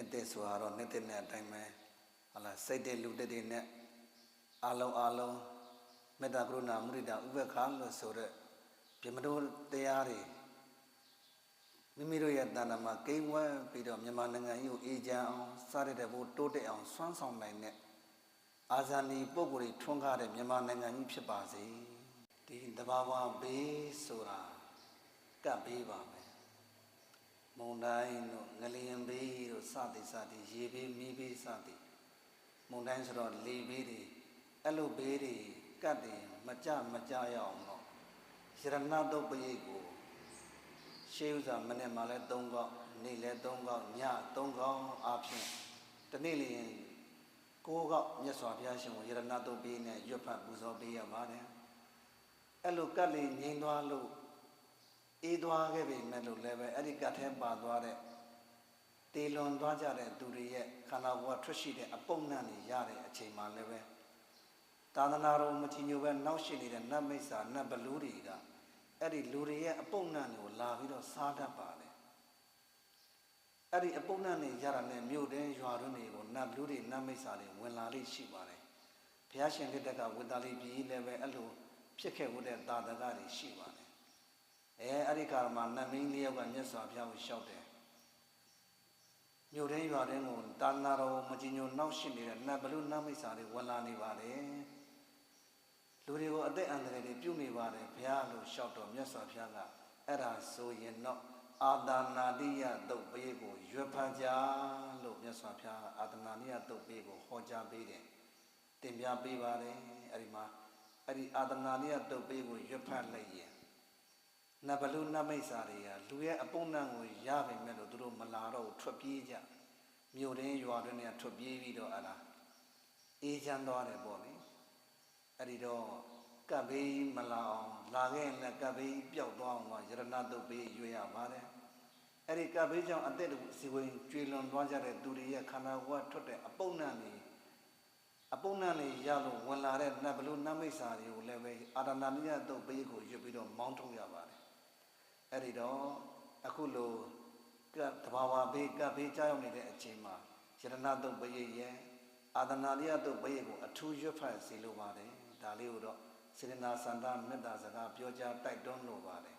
နှစ်သက်ဆိုတာတော့နှစ်သက်နဲ့အတိုင်းပဲဟာလာစိတ်တဲ့လူတက်တဲ့နဲ့အလုံးအလုံးမေတ္တာကရုဏာမုဒိတာဥပ္ပခါလို့ဆိုတဲ့ပြမတော်တရားတွေမိမိတို့ရဲ့တဏ္ဍာမှာကိန်းဝဲပြီးတော့မြန်မာနိုင်ငံကြီးကိုအေးချမ်းအောင်စားရတဲ့ဘို့တိုးတက်အောင်စွမ်းဆောင်နိုင်တဲ့အာဇာနည်ပုဂ္ဂိုလ်တွေထွန်းကားတဲ့မြန်မာနိုင်ငံကြီးဖြစ်ပါစေဒီတဘာဝဘေးဆိုတာကပ်ဘေးပါမယ် မုန်တိုင်းတို့ငလျင်ဘေးတို့စသည်စသည်ရေဘေးမီးဘေးစသည်မုန်တိုင်းဆိုတော့လေဘေးတွေအဲ့လိုဘေးတွေကတ်တယ်မကြမကြရအောင်တော့ရဏတုတ်ပရိတ်ကိုရှေးဥစွာမနေ့မှလည်း၃កောက်နေ့လည်း၃កောက်ည၃កောက်အဖြစ်တနေ့လျင်၉កောက်မြတ်စွာဘုရားရှင်ကိုရဏတုတ်ပေးနဲ့ရွတ်ဖတ်ပူဇော်ပေးရပါတယ်အဲ့လိုကတ်လေးငြိမ်းသွားလို့ အေးသွားခဲ့ပြီမဲ့လို့လည်းပဲအဲ့ဒီကတ်ထဲပါသွားတဲ့တေလွန်သွားကြတဲ့သူတွေရဲ့ခန္ဓာကိုယ်ကထွက်ရှိတဲ့အပုံနဲ့နေရတဲ့အချိန်မှလည်းပဲသာသနာတော်မချီညိုပဲနောက်ရှိနေတဲ့နတ်မိစ္ဆာနတ်ဘလူတွေကအဲ့ဒီလူတွေရဲ့အပုံနဲ့ကိုလာပြီးတော့စားတတ်ပါတယ်အဲ့ဒီအပုံနဲ့နေရတာနဲ့မြို့တဲရွာတွင်းတွေကိုနတ်ဘလူတွေနတ်မိစ္ဆာတွေဝင်လာလိမ့်ရှိပါတယ်ဘုရားရှင်လက်ထက်ကဝိတ္တလိပြည်လည်းပဲအဲ့လိုဖြစ်ခဲ့မှုတဲ့သာသကတွေရှိပါတယ် အဲအဲ့ဒီကာလမှာနတ်မင်းလေးယောက်ကမြတ်စွာဘုရားကိုလျှောက်တယ်မြို့ထဲရွာထဲကိုတာနာတော်မကြီးညိုနောက်ရှိနေတဲ့နတ်ဘလူနတ်မိစ္ဆာတွေဝင်လာနေပါတယ်လူတွေကိုအသက်အန္တရာယ်တွေပြုနေပါတယ်ဘုရားလို့လျှောက်တော့မြတ်စွာဘုရားကအဲ့ဒါဆိုရင်တော့အာသနာတိယတုတ်ပေးကိုရွတ်ဖန်ကြလို့မြတ်စွာဘုရားကအာသနာနိယတုတ်ပေးကိုဟောကြားပေးတယ်တင်ပြပေးပါတယ်အဲ့ဒီမှာအဲ့ဒီအာသနာနိယတုတ်ပေးကိုရွတ်ဖတ်လိုက်ရင် နတ်ဘလူနတ်မိတ်စာတွေကလူရဲ့အပုံနှံကိုရပါမယ်လို့သူတို့မလာတော့ဘူးထွက်ပြေးကြမြို့ရင်းရွာတွင်းတွေကထွက်ပြေးပြီးတော့အလားအေးချမ်းသွားတယ်ပေါ့လေအဲ့ဒီတော့ကပ်ဘေးမလာအောင်လာခဲ့ရင်လည်းကပ်ဘေးပျောက်သွားအောင်ကယရဏတုတ်ဘေးရွေးရပါတယ်အဲ့ဒီကပ်ဘေးကြောင့်အသက်တွေစီဝင်ကျွေလွန်သွားကြတဲ့သူတွေရဲ့ခန္ဓာကိုယ်ကထွက်တဲ့အပုံနှံတွေအပုံနှံတွေရလို့ဝင်လာတဲ့နတ်ဘလူနတ်မိတ်စာတွေကိုလည်းပဲအာရဏနိယတုတ်ဘေးကိုရွတ်ပြီးတော့မောင်းထုတ်ရပါတယ် အဲ့ဒီတော့အခုလိုကပ်တဘာဝဘေးကပ်ဘေးကြောက်ရောက်နေတဲ့အချိန်မှာယရဏတုတ်ပရိယေအာသနာရိယတုတ်ပရိယေကိုအထူးရွတ်ဖတ်စီလိုပါတယ်ဒါလေးကိုတော့စေတနာစန္ဒမေတ္တာစကားပြောကြားတိုက်တွန်းလိုပါတယ်